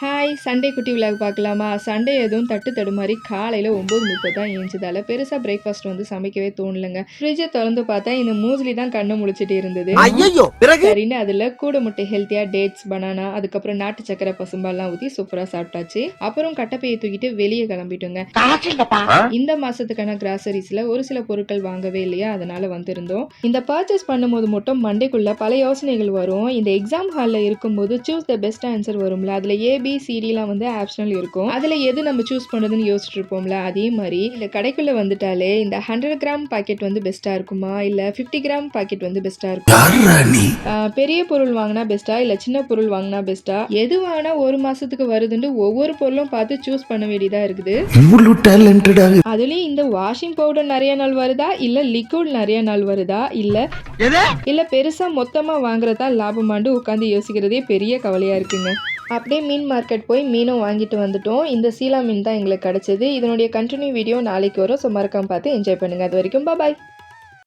Hi Sunday குட்டி விழாக் பார்க்கலாமா? Sunday எதுவும் தட்டு தடுமாறி காலையில் ஒம்பது முப்பது தான் ஏஞ்சதால. பெருசாக பிரேக்ஃபாஸ்ட் வந்து சமைக்கவே தோணலைங்க. ஃப்ரிட்ஜை திறந்து பார்த்தா இந்த மூஸ்லி தான் கண்ணை முழிச்சிட்டு இருந்தது. சரின்னு அதில் கூட முட்டை ஹெல்த்தியாக டேட்ஸ் பனானா அதுக்கப்புறம் நாட்டு சக்கரை பசும்பால்லாம் ஊற்றி சூப்பராக சாப்பிட்டாச்சு. அப்புறம் கட்டப்பையை தூக்கிட்டு வெளியே கிளம்பிட்டோங்க. இந்த மாசத்துக்கான கிராசரிஸ்ல ஒரு சில பொருட்கள் வாங்கவே இல்லையா? அதனால வந்திருந்தோம். இந்த பர்ச்சேஸ் பண்ணும்போது மட்டும் மண்டைக்குள்ள பல யோசனைகள் வரும். இந்த எக்ஸாம் ஹாலில் இருக்கும்போது சூஸ் த பெஸ்ட் ஆன்சர் வரும்ல. அதுல ஏபி சிடிலாம் வந்து ஆப்ஷனல் இருக்கும். அதுல எது நம்ம சூஸ் பண்ணுறதுன்னு யோசிச்சுட்டு இருப்போம்ல அதே மாதிரி இந்த கடைக்குள்ள வந்துட்டாலே இந்த ஹண்ட்ரட் கிராம் பாக்கெட் வந்து பெஸ்டா இருக்குமா? இல்ல 50 கிராம் பாக்கெட் வந்து பெஸ்டா இருக்குமா? பெரிய பொருள் வாங்கினா பெஸ்ட்டா இல்லை சின்ன பொருள் வாங்கினா பெஸ்ட்டா எது வாங்கினா ஒரு மாசத்துக்கு வருதுன்னு ஒவ்வொரு பொருளும் பார்த்து சூஸ் பண்ண வேண்டியதா இருக்குது. அதுலயும் இந்த வாஷிங் பவுடர் நிறைய நாள் வருதா? இல்ல லிக்விட் நிறைய நாள் வருதா? இல்ல இல்ல பெருசா மொத்தமா வாங்குறதா லாபமாண்டு உட்காந்து யோசிக்கிறதே பெரிய கவலையா இருக்குங்க. அப்படியே மீன் மார்க்கெட் போய் மீனும் வாங்கிட்டு வந்துட்டோம். இந்த சீலா மீன் தான் எங்களுக்கு கிடச்சிது. இதனுடைய கண்டினியூ வீடியோ நாளைக்கு வரும். ஸோ மறக்காம பார்த்து என்ஜாய் பண்ணுங்கள் அது வரைக்கும் பாய்